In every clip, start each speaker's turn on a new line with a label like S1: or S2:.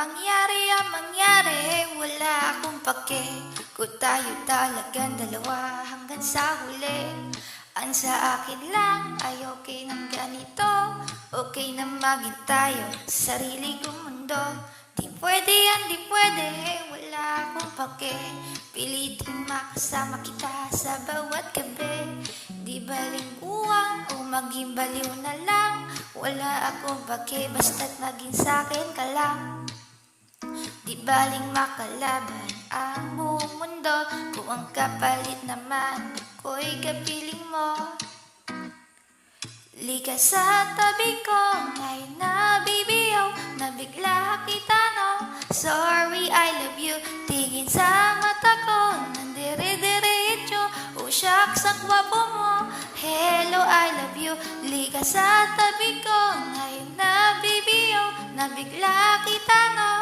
S1: Mangyari ang mangyari, wala akong pake. Kung tayo talagang dalawa hanggang sa huli. Ang sa akin lang ay okay ng ganito. Okay na maging tayo sa sarili kong mundo. Di pwede yan, di pwede, wala akong pake. Pilitin makasama kita sa bawat gabi. Di balingkuwang o maging baliw na lang. Wala akong pake basta't maging sa'kin ka lang baling makalaban ang buong mundo. Kung ang kapalit naman ako'y kapiling mo. Lika sa tabi ko, ngayon nabibiyaw Nabigla kita no? Sorry, I love you. Tingin sa mata ko Nandire-diretso Oh shucks, ang gwapo mo. Hello, I love you. Lika sa tabi ko Ngayon nabibiyaw Nabigla kita no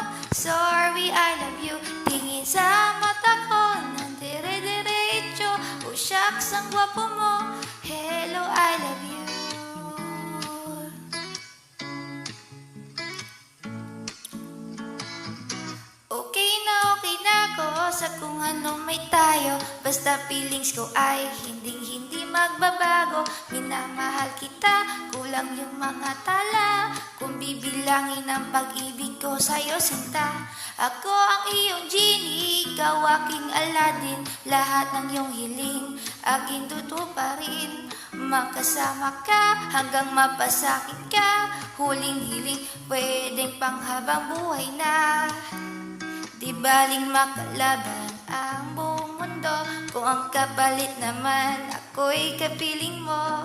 S1: shucks, ang gwapo sa kung anong may tayo Basta feelings ko ay hindi hindi magbabago. Minamahal kita, kulang yung mga tala. Kung bibilangin ang pag-ibig ko sa'yo sinta. Ako ang iyong genie, ikaw aking Aladdin. Lahat ng iyong hiling, aking tutuparin. Makasama ka hanggang mapasakit ka. Huling hiling, pwedeng panghabang buhay na Di baling makalaban ang buong mundo. Kung ang kapalit naman ako'y kapiling mo.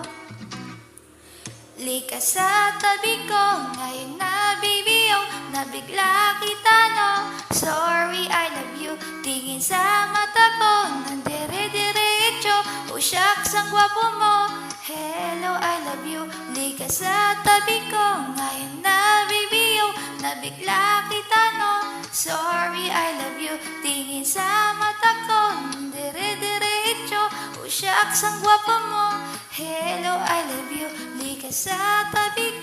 S1: Lika sa tabi ko, ngayon nabibiyaw Nabigla kita no? Sorry, I love you. Tingin sa mata ko, nandire-diretso. Oh shucks, ang gwapo mo. Hello, I love you. Lika sa tabi ko, ngayon nabibiyaw Nabigla kita no? Sorry, I love you. Tingin sa mata ko Dire-diretso. Oh shucks, ang gwapo mo. Hello, I love you. Lika sa tabi